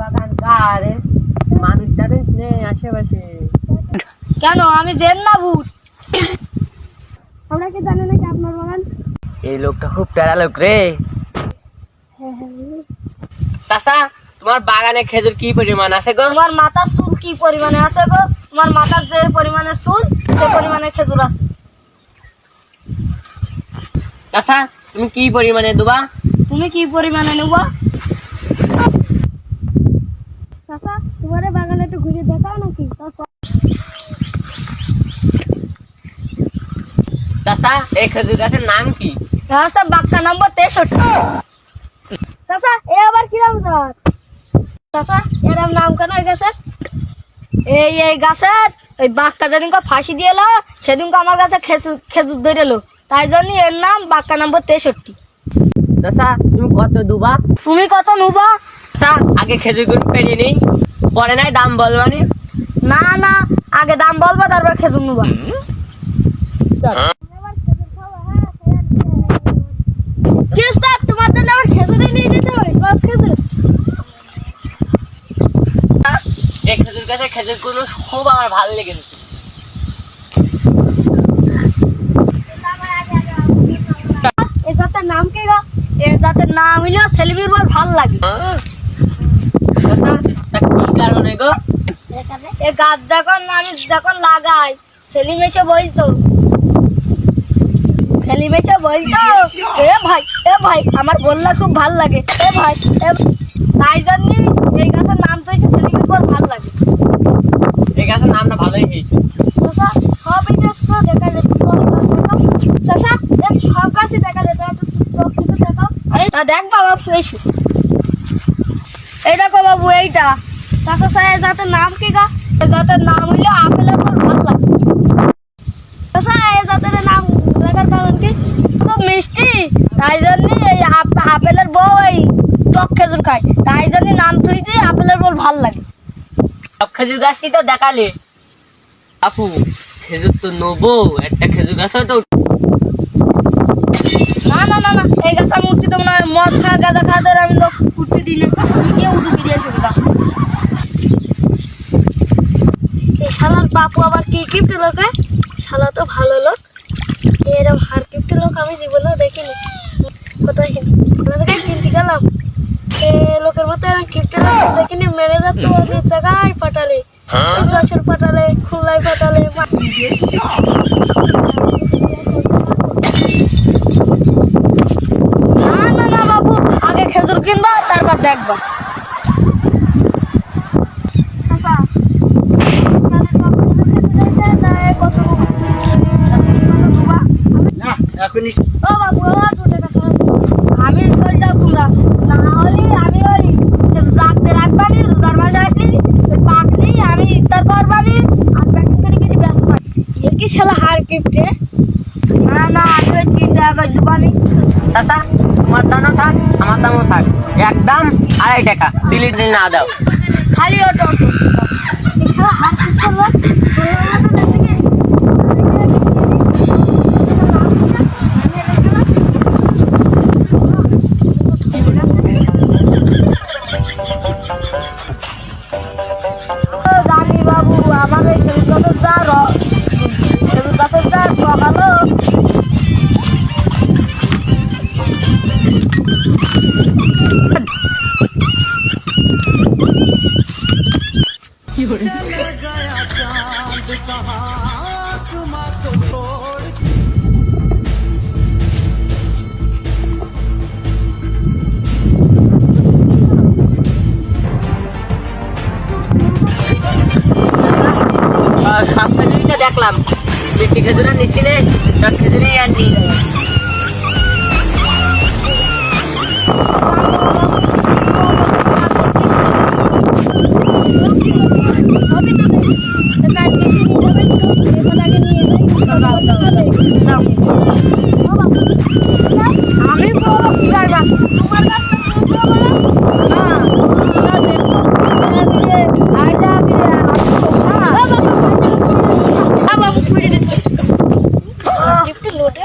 বাগান কার মানুষ টানুষ নেই আশেপাশে। কেন? আমি দেন না ভূত আমরা কি জানি নাকি আপনার বাগান? এই লোকটা খুব টেরা লোক রে। চাচা তোমার বাগানে খেজুর কি পরিমাণ আছে গো? তোমার মাথার চুল কি পরিমাণে আছে গো? তোমার মাথার যে পরিমাণে চুল সে পরিমাণে খেজুর আছে। চাচা তুমি কি পরিমাণে দুবা? তুমি কি পরিমাণে নেবা? চাচা তোমার বাগানে একটু ঘুরে দেখাও নাকি? চাচা এই খেজুর গাছের নাম কি? নম্বর তেষট্টি। চাচা এ আবার কিরম জাত চাচা এরম নাম কেন এই গাছের? এই এই গাছের ওই বাক্কা যেদিনকে ফাঁসি দিয়ে এলো সেদিনকে আমার কাছে খেজুর খেজুর ধরে এলো। তাই জন্য এর নাম বাক্কা নম্বর তেষট্টি। চাচা তুমি কত দুবা তুমি কত নুবা চাচা আগে খেজুরগুলো পেরিয়ে নেই। পরে নাই দাম বলবানি না না আগে দাম বলব তারপর খেজুর নুবা। তোমার জন্য আবার খেজুরে নিয়ে যেতে হবে খেজুর। এই খেজুর গাছের খেজুরগুলো খুব আমার ভালো লেগেছে এ জাতের নাম কি গো? এ জাতের নাম হইল সেলিমির বল ভালো লাগে। তা কি গো? এ গাছ যখন আমি যখন লাগাই। সেলিম এসে বলতো। সেলিম এসে বলতো এ ভাই এ ভাই আমার বললা খুব ভালো লাগে। এ ভাই এ তাই জন্য এই গাছের নাম তো হচ্ছে সেলিমের পর ভালো লাগে। এই গাছের নামটা ভালোই হয়েছে। সব এটা তো দেখা যেত সব যেত বাবা এই দেখো বাবু এইটা চাষা সাহেব জাতের নাম কি গা? জাতের নাম হইল আপেলের পর ভালো লাগে। চাষা এই জাতের নাম রাখার কারণ কি? খুব মিষ্টি। তাই জন্য এই আপ- আপেলের বউ এই টক খেজুর খায়। তাই জন্য নাম তুইছি আপেলের বল ভালো লাগে। সব খেজুর গাছই তো দেখালে। আপু খেজুর তো নেব একটা খেজুর গাছও তো না না না না এই গাছ আমি উঠতে না মদ খা গাঁজা খা ধরে আমি লোক উঠতে দিই না। গিয়ে উঠে বেরিয়ে এসো এই শালার বাপু আবার কি কিপ্টে লোকে শালা তো ভালো লোক। এরকম হার কিপ্টে লোক আমি জীবনেও দেখিনি। কোথায় কোথা কিনতে গেলাম? এ, লোকের মতো এরকম কিপ্টে লোক দেখিনি ম্যানেজার তো অনেক জায়গায় পাঠালে যশোর পাঠালে খুলনায় পাঠালে না না না বাবু আগে খেজুর কিনবা, তারপর দেখবা। এখনই ও বাবু ও দু টাকা ছাড়ো। আমি চল যাও তোমরা। না হলে আমি ওই রাখতে রাখবানি রোজার মাসে আসলি পাকলি আমি ইফতার করবানি আর প্যাকেট করে কিনে ব্যস্ত এর কি শালা হার কিপটে না না আমি ওই তিন টাকা করে দেবানি চাচা তোমার দামও থাক আমার দামও থাক। একদম আড়াই টাকা। দিলি দিলি না দাও। খালি অটো অটো এই হার কিপটে লোক আমার এই যা সব খেজুরিটা দেখলাম। মিষ্টি খেজুরা নিচ্ছিলে সব খেজুরি আর নিই আমি বলব কি করবা তোমার কাছটা না না দেশ আইটা দিয়ে না বাবু কুড়ি দিছে গিফট লোডে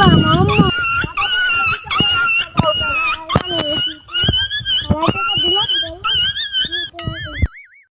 了，妈妈